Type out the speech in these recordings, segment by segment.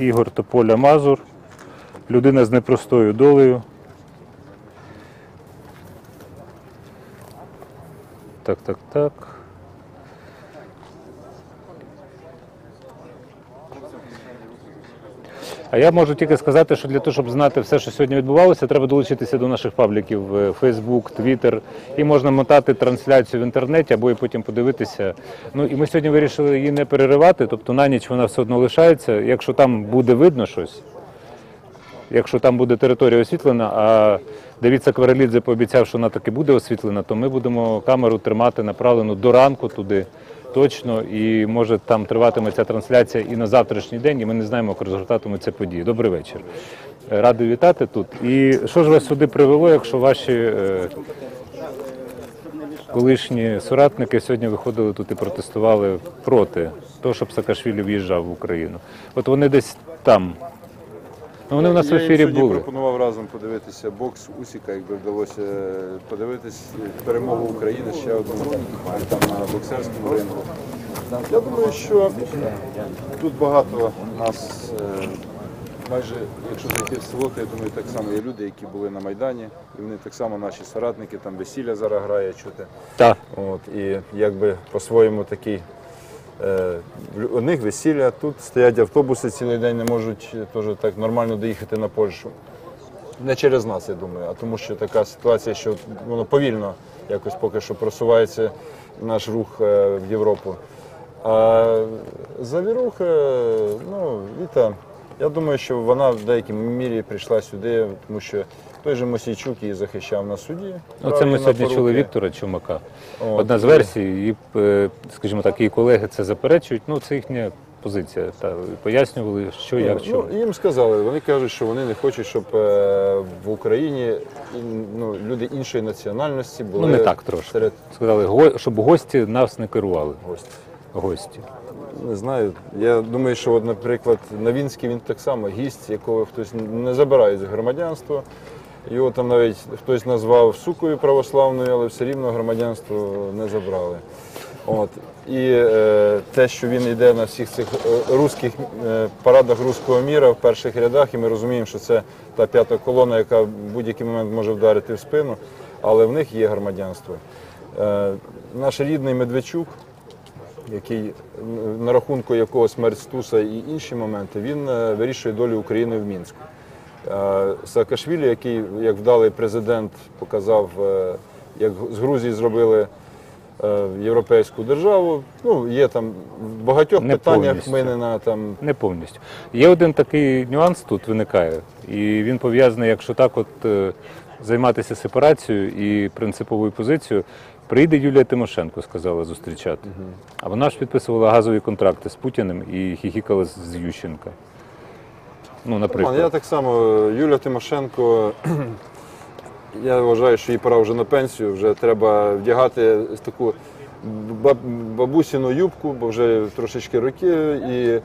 Ігор Тополя Мазур, людина з непростою долею. Так, так, так. А я можу тільки сказати, що для того, щоб знати все, що сьогодні відбувалося, треба долучитися до наших пабліків е, Facebook, Twitter. І можна мотати трансляцію в інтернеті або і потім подивитися. Ну і ми сьогодні вирішили її не переривати, тобто на ніч вона все одно лишається. Якщо там буде видно щось, якщо там буде територія освітлена, а Давід Сакварелідзе пообіцяв, що вона таки буде освітлена, то ми будемо камеру тримати направлену до ранку туди точно. І може там триватиме ця трансляція і на завтрашній день, і ми не знаємо, як результатиме події. Добрий вечір. Е, Радий вітати тут. І що ж вас сюди привело, якщо ваші е, колишні соратники сьогодні виходили тут і протестували проти того, щоб Саакашвілі в'їжджав в Україну? От вони десь там. Ну, вони у нас в Я ефірі були. пропонував разом подивитися бокс Усіка, якби вдалося подивитись перемогу України ще одну там на боксерському рингу. Я думаю, що тут багато нас, е, майже якщо зайти в село, то я думаю, так само є люди, які були на Майдані, і вони так само наші соратники, там весілля зараз грає чути. Так. От, і якби по-своєму такий. Е, у них весілля, тут стоять автобуси цілий день, не можуть е, теж так нормально доїхати на Польщу. Не через нас, я думаю, а тому, що така ситуація, що воно повільно якось поки що просувається наш рух е, в Європу. А завіруха, ну, Віта, я думаю, що вона в деякій мірі прийшла сюди, тому що той же Мосійчук її захищав на суді. Ну, це ми сьогодні чули. Віктора Чумака. Одна з версій, і, е, скажімо так, її колеги це заперечують. Ну, це їхня позиція. Та пояснювали, що як чому. Ну, їм сказали, вони кажуть, що вони не хочуть, щоб е, в Україні ну, люди іншої національності були Ну, не так трошки. серед Сказали, щоб гості нас не керували. гостей. Гості. Не знаю. Я думаю, що, от, наприклад, Новінський він так само гість, якого хтось не забирає з громадянства. Його там навіть хтось назвав сукою православною, але все рівно громадянство не забрали. От. І е, те, що він йде на всіх цих е, руських е, парадах руського міра в перших рядах, і ми розуміємо, що це та п'ята колона, яка в будь-який момент може вдарити в спину, але в них є громадянство. Е, наш рідний Медведчук, який на рахунку якого смерть Стуса і інші моменти, він е, вирішує долю України в Мінську. Е, Саакашвілі, який як вдалий президент показав, е, як з Грузії зробили європейську державу. Ну, є там в багатьох Не питаннях повністю. ми не на там. Не повністю. Є один такий нюанс тут виникає, і він пов'язаний, якщо так от займатися сепарацією і принциповою позицією. Прийде Юлія Тимошенко, сказала зустрічати. А вона ж підписувала газові контракти з Путіним і хіхікала з Ющенка. Ну, наприклад. Я так само, Юля Тимошенко, я вважаю, що їй пора вже на пенсію, вже треба вдягати таку бабусіну юбку, бо вже трошечки роки, і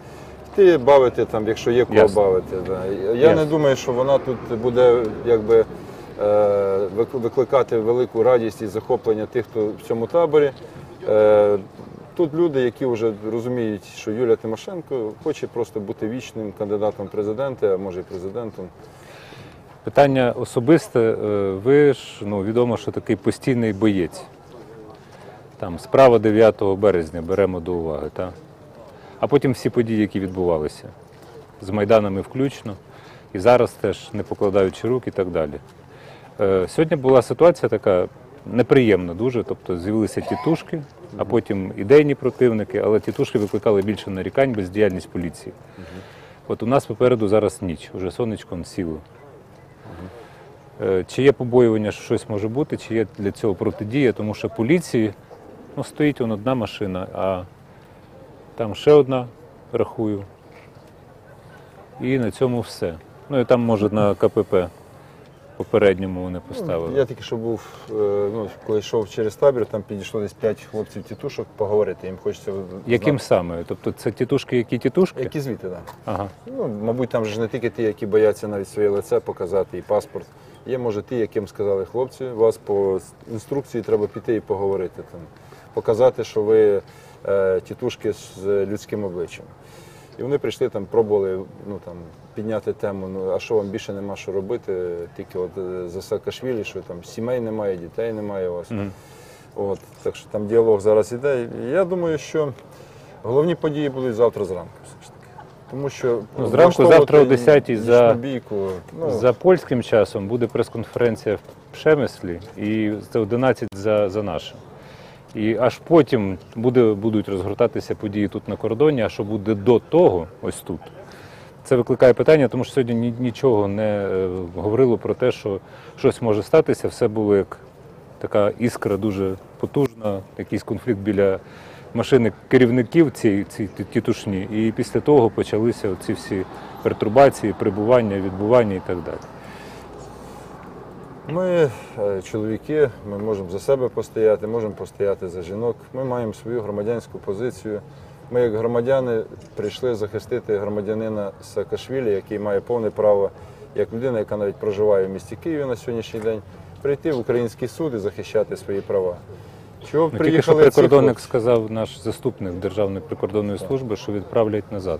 йти бавити там, якщо є кого Ясно. бавити. Да. Я Ясно. не думаю, що вона тут буде якби. Е, вик- Викликати велику радість і захоплення тих, хто в цьому таборі. Е, Тут люди, які вже розуміють, що Юлія Тимошенко хоче просто бути вічним кандидатом в президенти, а може і президентом. Питання особисте. Е, Ви ж ну, відомо, що такий постійний боєць. Там справа 9 березня беремо до уваги, та? а потім всі події, які відбувалися, з Майданами включно, і зараз теж не покладаючи рук і так далі. Е, Сьогодні була ситуація така неприємна дуже, тобто з'явилися тітушки, а потім ідейні противники, але тітушки викликали більше нарікань бездіяльність поліції. От у нас попереду зараз ніч, уже сонечком сіло. Е, Чи є побоювання, що щось може бути, чи є для цього протидія, тому що поліції ну, стоїть вон одна машина, а там ще одна, рахую. І на цьому все. Ну і там, може, на КПП попередньому вони поставили. Я тільки що був, е, ну, коли йшов через табір, там підійшло десь п'ять хлопців тітушок поговорити. Їм хочеться Яким знати. саме? Тобто це тітушки, які тітушки? Які звідти, так. Ага. Ну, мабуть, там ж не тільки ті, які бояться навіть своє лице показати і паспорт. Є, може, ті, яким сказали хлопці, вас по інструкції треба піти і поговорити там, показати, що ви е, тітушки з людським обличчям. І вони прийшли там, пробували ну, там, підняти тему, ну а що вам більше нема що робити, тільки от е, за Саакашвілі, що там сімей немає, дітей немає у вас. Мгм. От, так що там діалог зараз іде. Я думаю, що головні події будуть завтра зранку. Все ж таки. Тому що Ну, зранку, завтра о 10-й за- бійку. Ну, За польським часом буде прес-конференція в Пшемислі і це 11 за, за нашим. І аж потім буде, будуть розгортатися події тут на кордоні. А що буде до того, ось тут, це викликає питання, тому що сьогодні нічого не е, говорило про те, що щось може статися. Все було як така іскра дуже потужна, якийсь конфлікт біля машини керівників цієї ці, тітушні. І після того почалися ці всі пертурбації, прибування, відбування і так далі. Ми, е, чоловіки, ми можемо за себе постояти, можемо постояти за жінок. Ми маємо свою громадянську позицію. Ми, як громадяни, прийшли захистити громадянина Саакашвілі, який має повне право, як людина, яка навіть проживає в місті Києві на сьогоднішній день, прийти в український суд і захищати свої права. Чого Ну, тільки що приїхали ці прикордонник хлопці? сказав наш заступник Державної прикордонної служби, що відправлять назад.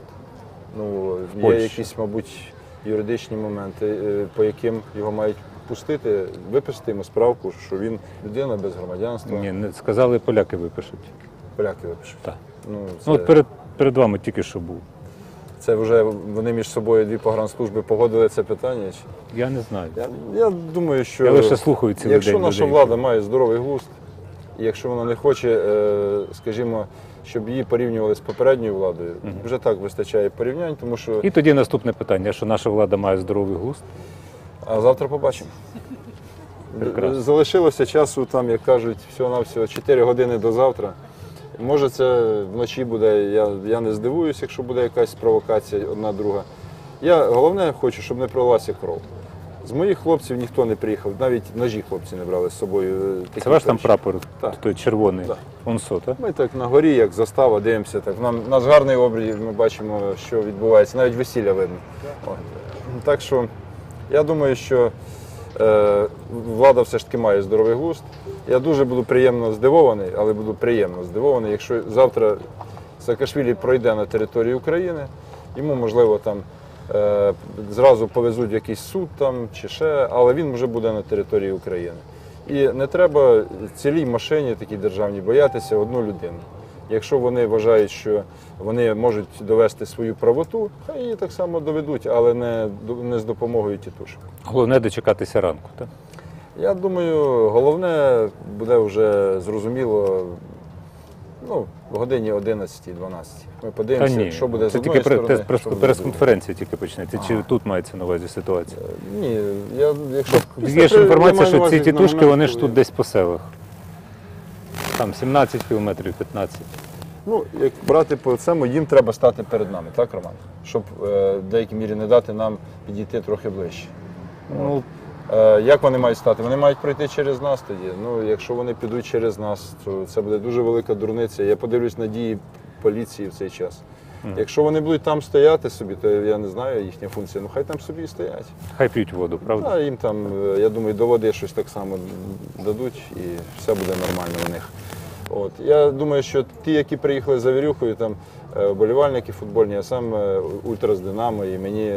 Ну, є Польщі. якісь, мабуть, юридичні моменти, е, по яким його мають пустити, виписати йому справку, що він людина без громадянства. Ні, не сказали, поляки випишуть. Поляки випишуть. Так. Ну, це, Ну от перед перед вами тільки що був. це вже вони між собою дві погранслужби погодили це питання. чи- Я не знаю. Я, я думаю, що Я лише слухаю цілий якщо день наша людей. влада має здоровий глузд, і якщо вона не хоче, е, скажімо, щоб її порівнювали з попередньою владою, вже так вистачає порівнянь, тому що І тоді наступне питання: що наша влада має здоровий глузд. А завтра побачимо. Прекрасно. Залишилося часу, там, як кажуть, всього-навсього 4 години до завтра. Може, це вночі буде, я, я не здивуюсь, якщо буде якась провокація одна друга. Я головне хочу, щоб не пролилася кров. З моїх хлопців ніхто не приїхав, навіть ножі хлопці не брали з собою. е, такі Це ваш там прапор, Так. той червоний Так. онсо, так? Ми так на горі, як застава, дивимося. Так. Нам, у нас гарний обрій, ми бачимо, що відбувається, навіть весілля видно. От. Так що я думаю, що е, влада все ж таки має здоровий глузд. Я дуже буду приємно здивований, але буду приємно здивований, якщо завтра Саакашвілі пройде на території України, йому можливо там. е, Зразу повезуть якийсь суд там чи ще, але він вже буде на території України. І не треба цілій машині такій державній боятися одну людину. Якщо вони вважають, що вони можуть довести свою правоту, хай її так само доведуть, але не, не з допомогою тітушок. Головне дочекатися ранку. Так? Я думаю, головне буде вже зрозуміло ну, в годині 11-12. Ми подивимося, ні, що буде з це тільки сторони. прес- що прес-конференція тільки почнеться. Чи тут мається на увазі ситуація? Ні, я, якщо Є ж інформація, що ці тітушки, вони ж тут десь по селах. Там 17 кілометрів, 15. Ну, як брати по цьому, їм треба стати перед нами, так, Роман? Щоб е, в деякій мірі не дати нам підійти трохи ближче. Ну, Е, як вони мають стати? Вони мають пройти через нас тоді. Ну, якщо вони підуть через нас, то це буде дуже велика дурниця. Я подивлюсь на дії поліції в цей час. Якщо вони будуть там стояти собі, то я не знаю їхня функція. Ну хай там собі і стоять. хай п'ють воду, правда? А їм там, е, я думаю, до води щось так само дадуть і все буде нормально у них. От. Я думаю, що ті, які приїхали за Вірюхою, там е, вболівальники футбольні, я сам е, ультра з Динамо, і мені,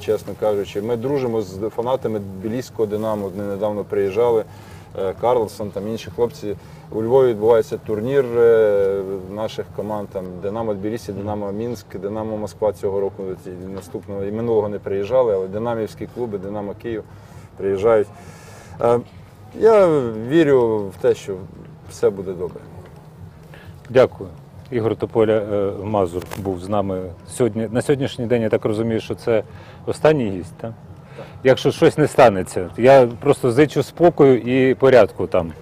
чесно кажучи, ми дружимо з фанатами Білійського Динамо, вони недавно приїжджали. Е, Карлсон, там інші хлопці. У Львові відбувається турнір е, наших команд, там Динамо Тбілісі, Динамо Мінськ, Динамо Москва цього року і наступного і минулого не приїжджали, але динамівські клуби, Динамо Київ приїжджають. Е, Я вірю в те, що все буде добре. Дякую. Ігор Тополя е, Мазур був з нами сьогодні. На сьогоднішній день я так розумію, що це останній гість, так? Якщо щось не станеться, я просто зичу спокою і порядку там